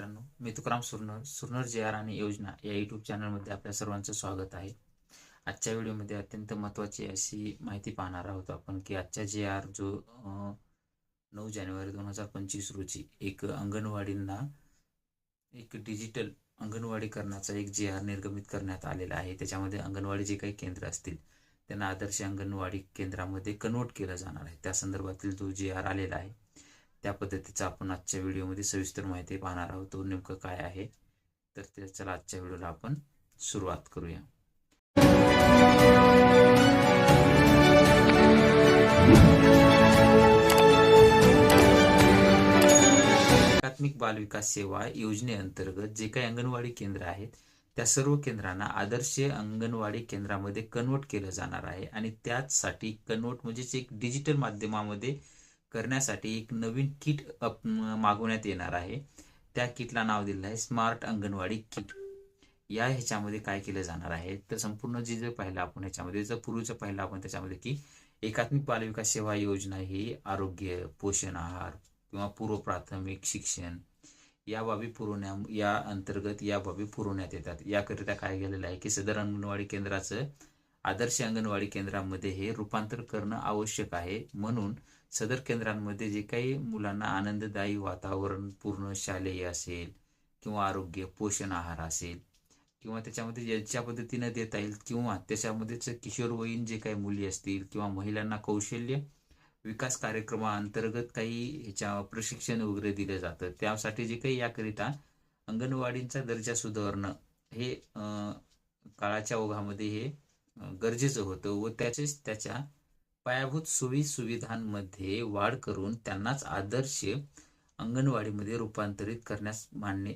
मित्रांनो मी तुकाराम सुरनर सुरनर जे आर आणि योजना या यूट्यूब चॅनलमध्ये आपल्या सर्वांचं स्वागत आहे. आजच्या व्हिडिओमध्ये अत्यंत महत्त्वाची अशी माहिती पाहणार आहोत आपण की आजच्या जे आर जो नऊ जानेवारी दोन हजार पंचवीस रोजी एक अंगणवाडींना एक डिजिटल अंगणवाडी करण्याचा एक जे आर निर्गमित करण्यात आलेला आहे. त्याच्यामध्ये अंगणवाडी जे काही केंद्र असतील त्यांना आदर्श अंगणवाडी केंद्रामध्ये कन्वर्ट केलं जाणार आहे. त्या संदर्भातील जो जे आर आलेला आहे त्या पद्धतीचा आपण आजच्या व्हिडिओमध्ये सविस्तर माहिती पाहणार आहोत. तो नेमकं काय आहे? तर ते चला आजच्या व्हिडिओला आपण सुरुवात करूया. एकात्मिक बालविकास सेवा योजनेअंतर्गत जे काही अंगणवाडी केंद्र आहेत त्या सर्व केंद्रांना आदर्श अंगणवाडी केंद्रामध्ये कन्वर्ट केलं जाणार आहे आणि त्याचसाठी कन्वर्ट म्हणजेच एक डिजिटल माध्यमामध्ये करण्यासाठी एक नवीन किट अप मागवण्यात येणार आहे. त्या किटला नाव दिलेलं आहे स्मार्ट अंगणवाडी किट. या ह्याच्यामध्ये काय केलं जाणार आहे? तर संपूर्ण जे जे पाहिलं आपण ह्याच्यामध्ये जर पूर्वीचं पाहिलं आपण त्याच्यामध्ये की एकात्मिक बालविकास सेवा योजना ही आरोग्य पोषण आहार किंवा पूर्व प्राथमिक शिक्षण या बाबी पुरवण्या या अंतर्गत या बाबी पुरवण्यात येतात. याकरिता काय केलेलं आहे की सदर अंगणवाडी केंद्राचं आदर्श अंगणवाडी केंद्रामध्ये हे रूपांतर करणं आवश्यक आहे. म्हणून सदर केंद्रांमध्ये जे काही मुलांना आनंददायी वातावरण पूर्ण शालेय असेल किंवा आरोग्य पोषण आहार असेल किंवा त्याच्यामध्ये ज्याच्या पद्धतीनं देता येईल किंवा त्याच्यामध्येच किशोरवयीन जे काही मुली असतील किंवा महिलांना कौशल्य विकास कार्यक्रमाअंतर्गत काही ह्याच्या प्रशिक्षण वगैरे दिलं जातं. त्यासाठी जे काही याकरिता अंगणवाडींचा दर्जा सुधारणं हे काळाच्या ओघामध्ये हे गरजेचं होतं व त्याचेच त्याच्या पायाभूत सोयी सुविधांमध्ये वाढ करून त्यांनाच आदर्श अंगणवाडीमध्ये रूपांतरित करण्यास मान्य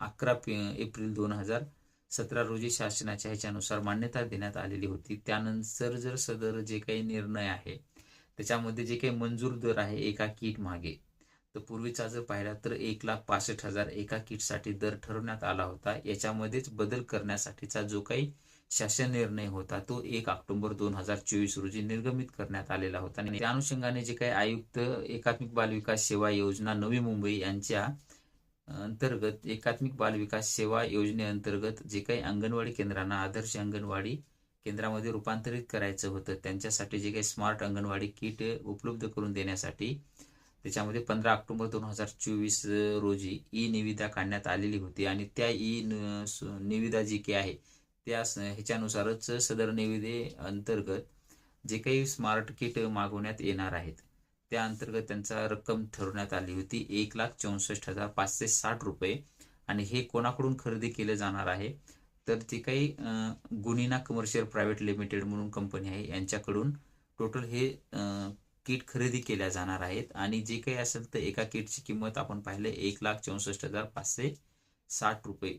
अकरा एप्रिल दोन हजार सतरा रोजी शासनाच्या ह्याच्यानुसार मान्यता देण्यात आलेली होती. त्यानंतर जर सदर जे काही निर्णय आहे त्याच्यामध्ये जे काही मंजूर दर आहे एका किट मागे. तर पूर्वीचा जर पाहिला तर एक लाख पासष्ट हजार एका किटसाठी दर ठरवण्यात आला होता. याच्यामध्येच बदल करण्यासाठीचा जो काही शासन निर्णय होता तो एक ऑक्टोबर दोन हजार चोवीस रोजी निर्गमित करण्यात आलेला होता. आणि त्या अनुषंगाने जे काही आयुक्त एकात्मिक बाल विकास सेवा योजना नवी मुंबई यांच्या अंतर्गत एकात्मिक बाल विकास सेवा योजनेअंतर्गत जे काही अंगणवाडी केंद्रांना आदर्श अंगणवाडी केंद्रामध्ये रूपांतरित करायचं होतं त्यांच्यासाठी जे काही स्मार्ट अंगणवाडी किट उपलब्ध करून देण्यासाठी त्याच्यामध्ये पंधरा ऑक्टोबर दोन हजार चोवीस रोजी ई निविदा काढण्यात आलेली होती. आणि त्या ई निविदा जी की आहे त्या ह्याच्यानुसारच सदर निविदे अंतर्गत जे काही स्मार्ट किट मागवण्यात येणार आहेत त्या अंतर्गत त्यांचा रक्कम ठरवण्यात आली होती. एक लाख चौसष्ट हजार पाचशे साठ रुपये. आणि हे कोणाकडून खरेदी केलं जाणार आहे? तर ते काही गुनिना कमर्शियल प्रायव्हेट लिमिटेड म्हणून कंपनी आहे यांच्याकडून टोटल हे किट खरेदी केल्या जाणार आहेत. आणि जे काही असेल तर एका किटची किंमत आपण पाहिले एक लाख चौसष्ट हजार पाचशे साठ रुपये.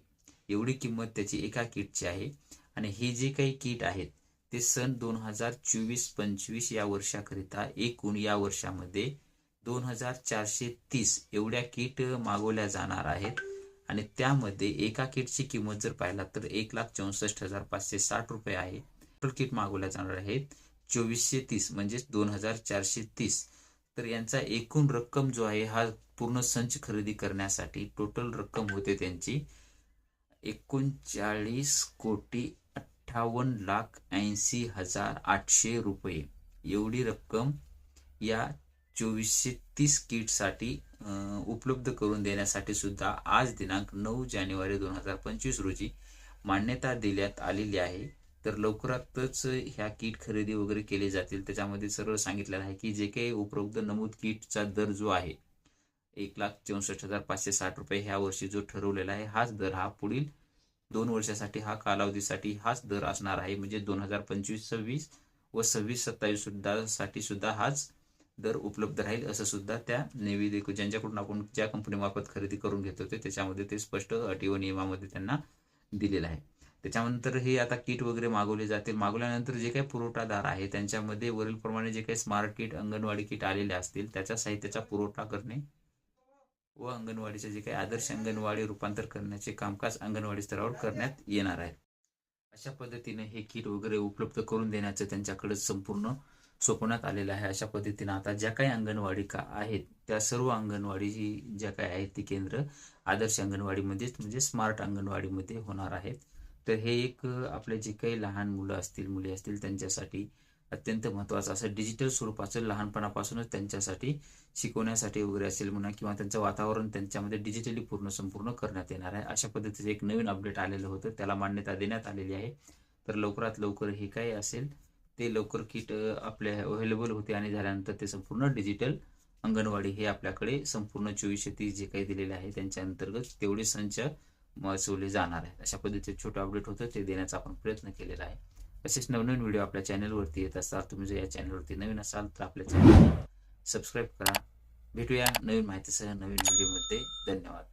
एवढी किंमत त्याची एका किटची आहे. आणि हे जे काही किट आहेत ते सन दोन हजार चोवीस पंचवीस या वर्षाकरिता एकूण या वर्षामध्ये दोन हजार चारशे तीस एवढ्या किट मागवल्या जाणार आहेत. आणि त्यामध्ये एका किटची किंमत जर पाहिला तर एक लाख चौसष्ट हजार पाचशे साठ रुपये आहे. टोटल किट मागवल्या जाणार आहेत चोवीसशे तीस म्हणजेच दोन हजार चारशे तीस. तर यांचा एकूण रक्कम जो आहे हा पूर्ण संच खरेदी करण्यासाठी टोटल रक्कम होते त्यांची एकोणचाळीस कोटी अठ्ठावन्न लाख ऐंशी हजार आठशे रुपये. एवढी रक्कम या चोवीसशे तीस किटसाठी उपलब्ध करून देण्यासाठी सुद्धा आज दिनांक नऊ जानेवारी दोन हजार पंचवीस रोजी मान्यता देण्यात आलेली आहे. तर लवकरातच ह्या किट खरेदी वगैरे केले जातील. त्याच्यामध्ये सरळ सांगितलेलं आहे की जे काही उपरोक्त नमूद किटचा दर जो आहे एक लाख चौसष्ट हजार पाचशे साठ रुपये ह्या वर्षी जो ठरवलेला आहे हाच दर हा पुढील दोन वर्षासाठी हा कालावधीसाठी हाच दर असणार आहे. म्हणजे दोन हजार पंचवीस सव्वीस व सव्वीस सत्तावीस सुद्धा साठी सुद्धा हाच दर उपलब्ध राहील असं सुद्धा त्या निविदे ज्यांच्याकडून आपण ज्या कंपनीमार्फत खरेदी करून घेत होते त्याच्यामध्ये ते स्पष्ट अटी व नियमामध्ये त्यांना दिलेलं आहे. त्याच्यानंतर हे आता किट वगैरे मागवले जातील. मागवल्यानंतर जे काही पुरवठादार आहे त्यांच्यामध्ये वरीलप्रमाणे जे काही स्मार्ट किट अंगणवाडी किट आलेले असतील त्याच्या साहित्याचा पुरवठा करणे व अंगणवाडीचे जे काही आदर्श अंगणवाडी रूपांतर करण्याचे कामकाज अंगणवाडी स्तरावर करण्यात येणार आहे. अशा पद्धतीने हे किट वगैरे उपलब्ध करून देण्याचं त्यांच्याकडे संपूर्ण सोपवण्यात आलेलं आहे. अशा पद्धतीनं आता ज्या काही अंगणवाडी का आहेत त्या सर्व अंगणवाडी ज्या काही आहेत ती केंद्र आदर्श अंगणवाडीमध्येच म्हणजे स्मार्ट अंगणवाडीमध्ये होणार आहेत. तर हे एक आपले जे काही लहान मुलं असतील मुली असतील त्यांच्यासाठी अत्यंत महत्त्वाचं. असं डिजिटल स्वरूपाचं लहानपणापासूनच त्यांच्यासाठी शिकवण्यासाठी वगैरे असेल म्हणा किंवा त्यांचं वातावरण त्यांच्यामध्ये डिजिटली पूर्ण संपूर्ण करण्यात येणार आहे. अशा पद्धतीचं एक नवीन अपडेट आलेलं होतं. त्याला मान्यता देण्यात आलेली आहे. तर लवकरात लवकर हे काय असेल ते लवकर किट आपल्या अवेलेबल होते आणि झाल्यानंतर ते संपूर्ण डिजिटल अंगणवाडी हे आपल्याकडे संपूर्ण चोवीसशे तीस जे काही दिलेले आहे त्यांच्या अंतर्गत तेवढे संच महसूलले जाणार आहेत अशा पद्धतीचे छोटं अपडेट होतं ते देण्याचा आपण प्रयत्न केलेला आहे. असेच नवनवीन व्हिडिओ आपल्या चॅनलवरती येत असतात तुम्ही जर या चॅनलवरती नवीन असाल तर आपल्या चॅनलला सबस्क्राईब करा. भेटूया नवीन माहितीसह नवीन व्हिडिओमध्ये. धन्यवाद.